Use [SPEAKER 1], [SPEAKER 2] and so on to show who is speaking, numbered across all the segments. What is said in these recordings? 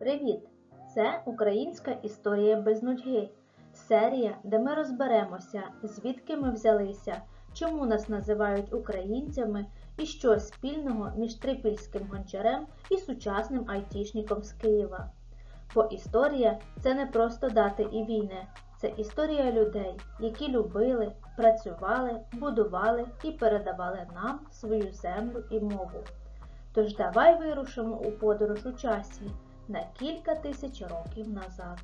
[SPEAKER 1] Привіт! Це Українська історія без нудьги. Серія, де ми розберемося, звідки ми взялися, чому нас називають українцями і що спільного між трипільським гончарем і сучасним айтішником з Києва. Бо історія це не просто дати і війни, це історія людей, які любили, працювали, будували і передавали нам свою землю і мову. Тож давай вирушимо у подорож у часі на кілька тисяч років назад.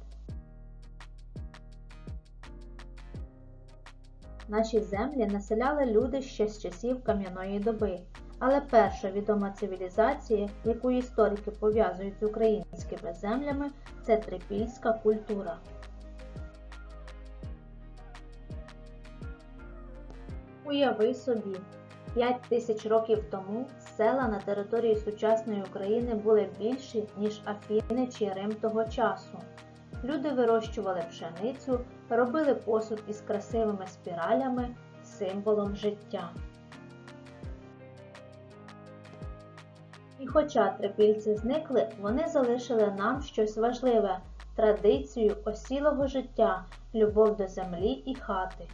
[SPEAKER 1] Наші землі населяли люди ще з часів кам'яної доби, але перша відома цивілізація, яку історики пов'язують з українськими землями, це трипільська культура. Уяви собі, 5 тисяч років тому села на території сучасної України були більші, ніж Афіни чи Рим того часу. Люди вирощували пшеницю, робили посуд із красивими спіралями, символом життя. І хоча трипільці зникли, вони залишили нам щось важливе традицію осілого життя, любов до землі і хати.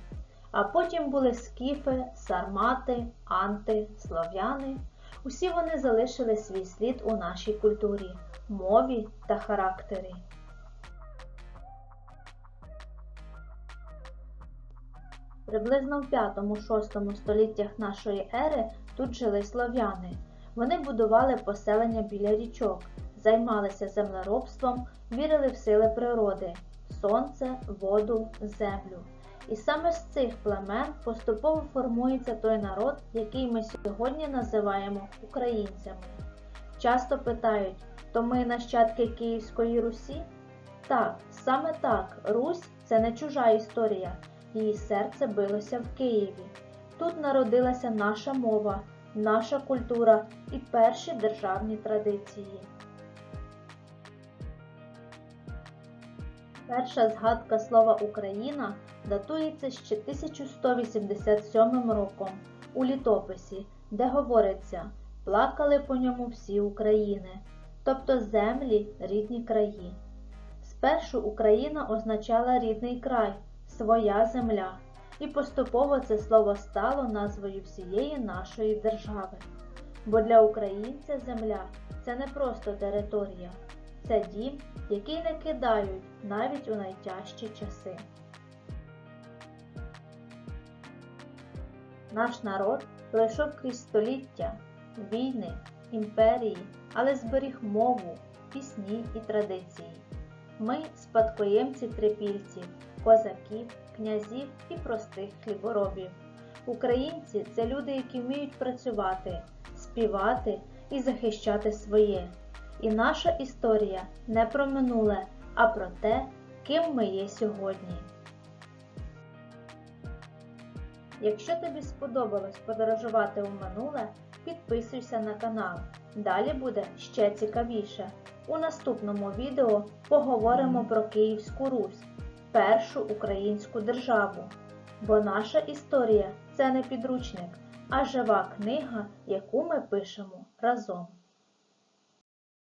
[SPEAKER 1] А потім були скіфи, сармати, анти, слов'яни. Усі вони залишили свій слід у нашій культурі, мові та характері. Приблизно в 5-6 століттях нашої ери тут жили слов'яни. Вони будували поселення біля річок, займалися землеробством, вірили в сили природи сонце, воду, землю. І саме з цих племен поступово формується той народ, який ми сьогодні називаємо українцями. Часто питають, то ми нащадки Київської Русі? Так, саме так, Русь це не чужа історія, її серце билося в Києві. Тут народилася наша мова, наша культура і перші державні традиції. Перша згадка слова Україна датується ще 1187 роком у літописі, де говориться плакали по ньому всі України, тобто землі, рідні краї. Спершу Україна означала рідний край, своя земля, і поступово це слово стало назвою всієї нашої держави. Бо для українця земля це не просто територія, це дім, який не кидають навіть у найтяжчі часи. Наш народ пройшов крізь століття, війни, імперії, але зберіг мову, пісні і традиції. Ми спадкоємці трипільців, козаків, князів і простих хліборобів. Українці це люди, які вміють працювати, співати і захищати своє. І наша історія не про минуле, а про те, ким ми є сьогодні. Якщо тобі сподобалось подорожувати у минуле, підписуйся на канал. Далі буде ще цікавіше. У наступному відео поговоримо про Київську Русь, першу українську державу. Бо наша історія це не підручник, а жива книга, яку ми пишемо разом.